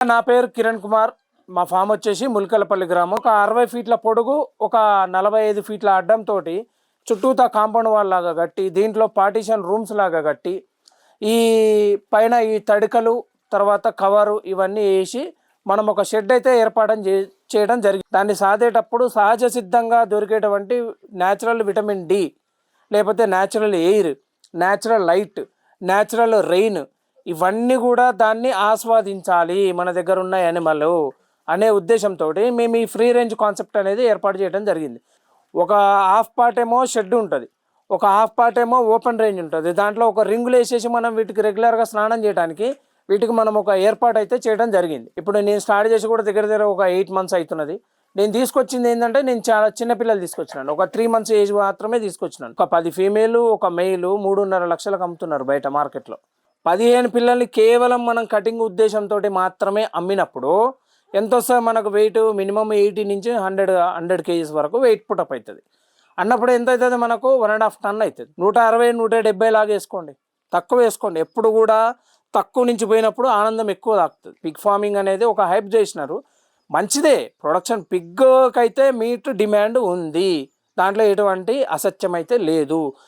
నా పేరు కిరణ్ కుమార్. మా ఫామ్ వచ్చేసి ముల్కలపల్లి గ్రామం. ఒక అరవై ఫీట్ల పొడుగు ఒక నలభై ఐదు ఫీట్ల అడ్డంతో చుట్టూతా కాంపౌండ్ వాల్ లాగా కట్టి దీంట్లో పార్టీషన్ రూమ్స్ లాగా కట్టి ఈ పైన ఈ తడికలు తర్వాత కవరు ఇవన్నీ వేసి మనం ఒక షెడ్ అయితే ఏర్పాటు చే- చేయడం జరిగింది దాన్ని సాధేటప్పుడు సహజ సిద్ధంగా దొరికేటువంటి న్యాచురల్ విటమిన్ డి లేకపోతే natural air natural light natural rain ఇవన్నీ కూడా దాన్ని ఆస్వాదించాలి మన దగ్గర ఉన్న యానిమల్ అనే ఉద్దేశంతో మేము ఈ ఫ్రీ రేంజ్ కాన్సెప్ట్ అనేది ఏర్పాటు చేయడం జరిగింది. ఒక హాఫ్ పార్ట్ ఏమో షెడ్ ఉంటుంది ఒక హాఫ్ పార్ట్ ఏమో ఓపెన్ రేంజ్ ఉంటుంది. దాంట్లో ఒక రింగులు వేసేసి మనం వీటికి రెగ్యులర్గా స్నానం చేయడానికి వీటికి మనం ఒక ఏర్పాటు అయితే చేయడం జరిగింది. ఇప్పుడు నేను స్టార్ట్ చేసి కూడా దగ్గర దగ్గర ఒక ఎయిట్ మంత్స్ అవుతున్నది. నేను తీసుకొచ్చింది ఏంటంటే నేను చాలా చిన్నపిల్లలు తీసుకొచ్చినాను. ఒక త్రీ మంత్స్ ఏజ్ మాత్రమే తీసుకొచ్చినాను. ఒక పది ఫీమేలు ఒక మెయిల్ మూడున్నర లక్షలకు అమ్ముతున్నారు బయట మార్కెట్లో పదిహేను పిల్లల్ని కేవలం మనం కటింగ్ ఉద్దేశంతో మాత్రమే అమ్మినప్పుడు ఎంత వస్తుంది మనకు వెయిట్ మినిమం ఎయిటీ నుంచి హండ్రెడ్ హండ్రెడ్ కేజీస్ వరకు వెయిట్ పుటప్ అవుతుంది అన్నప్పుడు ఎంత అవుతుంది మనకు? వన్ అండ్ హాఫ్ టన్ అవుతుంది నూట అరవై నూట డెబ్బై లాగా వేసుకోండి. తక్కువ వేసుకోండి. ఎప్పుడు కూడా తక్కువ నుంచి పోయినప్పుడు ఆనందం ఎక్కువ తాకుతుంది పిగ్ ఫార్మింగ్ అనేది ఒక హైప్ చేసినారు. మంచిదే. ప్రొడక్షన్ పిగ్కి అయితే మీట్ డిమాండ్ ఉంది. దాంట్లో ఎటువంటి అసత్యం అయితే లేదు.